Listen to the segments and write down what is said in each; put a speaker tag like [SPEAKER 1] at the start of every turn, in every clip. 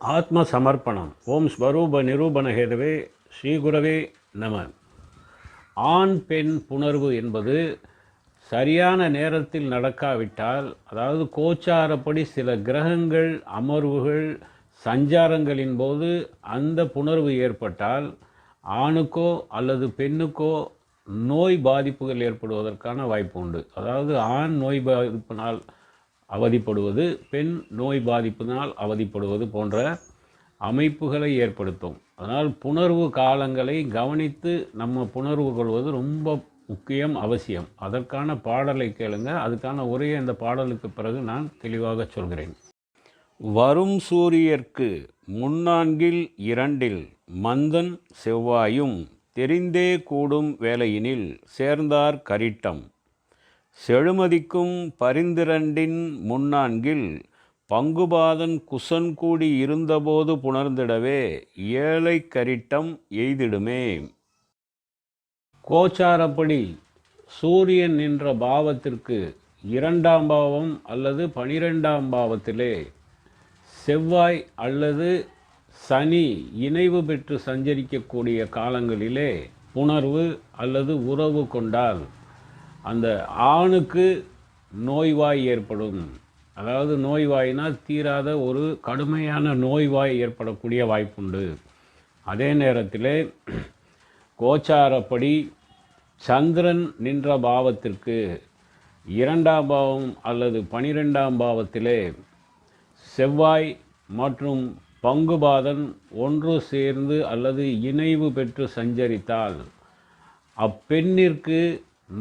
[SPEAKER 1] ஆத்ம சமர்ப்பணம் ஓம் ஸ்வரூப நிரூபண ஹேதவே ஸ்ரீகுரவே நம. ஆண் பெண் புணர்வு என்பது சரியான நேரத்தில் நடக்காவிட்டால் அதாவது கோச்சாரப்படி சில கிரகங்கள் அமர்வுகள் சஞ்சாரங்களின் போது அந்த புணர்வு ஏற்பட்டால் ஆணுக்கோ அல்லது பெண்ணுக்கோ நோய் பாதிப்புகள் ஏற்படுவதற்கான வாய்ப்பு உண்டு. அதாவது ஆண் நோய் பாதிப்பினால் அவதிப்படுவது பெண் நோய் பாதிப்பினால் அவதிப்படுவது போன்ற அமைப்புகளை ஏற்படுத்தும். அதனால் புணர்வு காலங்களை கவனித்து நம்ம புணர்வு கொள்வது ரொம்ப முக்கியம் அவசியம். அதற்கான பாடலை கேளுங்க. அதுக்கான உரையை அந்த பாடலுக்கு பிறகு நான் தெளிவாக சொல்கிறேன். வரும் சூரியர்க்கு முன்னான்கில் இரண்டில் மந்தன் செவ்வாயும் தெரிந்தே கூடும் வேலையினில் சேர்ந்தார் கரிட்டம். செழுமதிக்கும் பரிந்திரண்டின் முன்னான்கில் பங்குபாதன் குசன் கூடி இருந்தபோது புணர்ந்திடவே ஏழை கரிட்டம் எய்திடுமே. கோச்சாரப்படி சூரியன் நின்ற பாவத்திற்கு இரண்டாம் பாவம் அல்லது பனிரெண்டாம் பாவத்திலே செவ்வாய் அல்லது சனி இணைவு பெற்று சஞ்சரிக்கக்கூடிய காலங்களிலே புணர்வு அல்லது உறவு கொண்டால் அந்த ஆணுக்கு நோய்வாய் ஏற்படும். அதாவது நோய்வாயினால் தீராத ஒரு கடுமையான நோய்வாய் ஏற்படக்கூடிய வாய்ப்புண்டு. அதே நேரத்தில் கோச்சாரப்படி சந்திரன் நின்ற பாவத்திற்கு இரண்டாம் பாவம் அல்லது பனிரெண்டாம் பாவத்திலே செவ்வாய் மற்றும் பங்குபாதன் ஒன்று சேர்ந்து அல்லது இணைவு பெற்று சஞ்சரித்தால் அப்பெண்ணிற்கு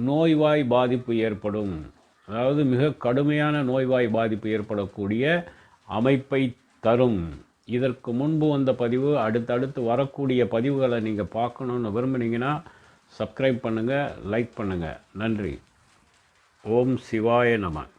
[SPEAKER 1] நோய்வாய் பாதிப்பு ஏற்படும். அதாவது மிக கடுமையான நோய்வாய் பாதிப்பு ஏற்படக்கூடிய அமைப்பை தரும். இதற்கு முன்பு வந்த பதிவு அடுத்தடுத்து வரக்கூடிய பதிவுகளை நீங்கள் பார்க்கணுன்னு விரும்புனீங்கன்னா சப்ஸ்கிரைப் பண்ணுங்கள் லைக் பண்ணுங்கள் நன்றி. ஓம் சிவாய நமன்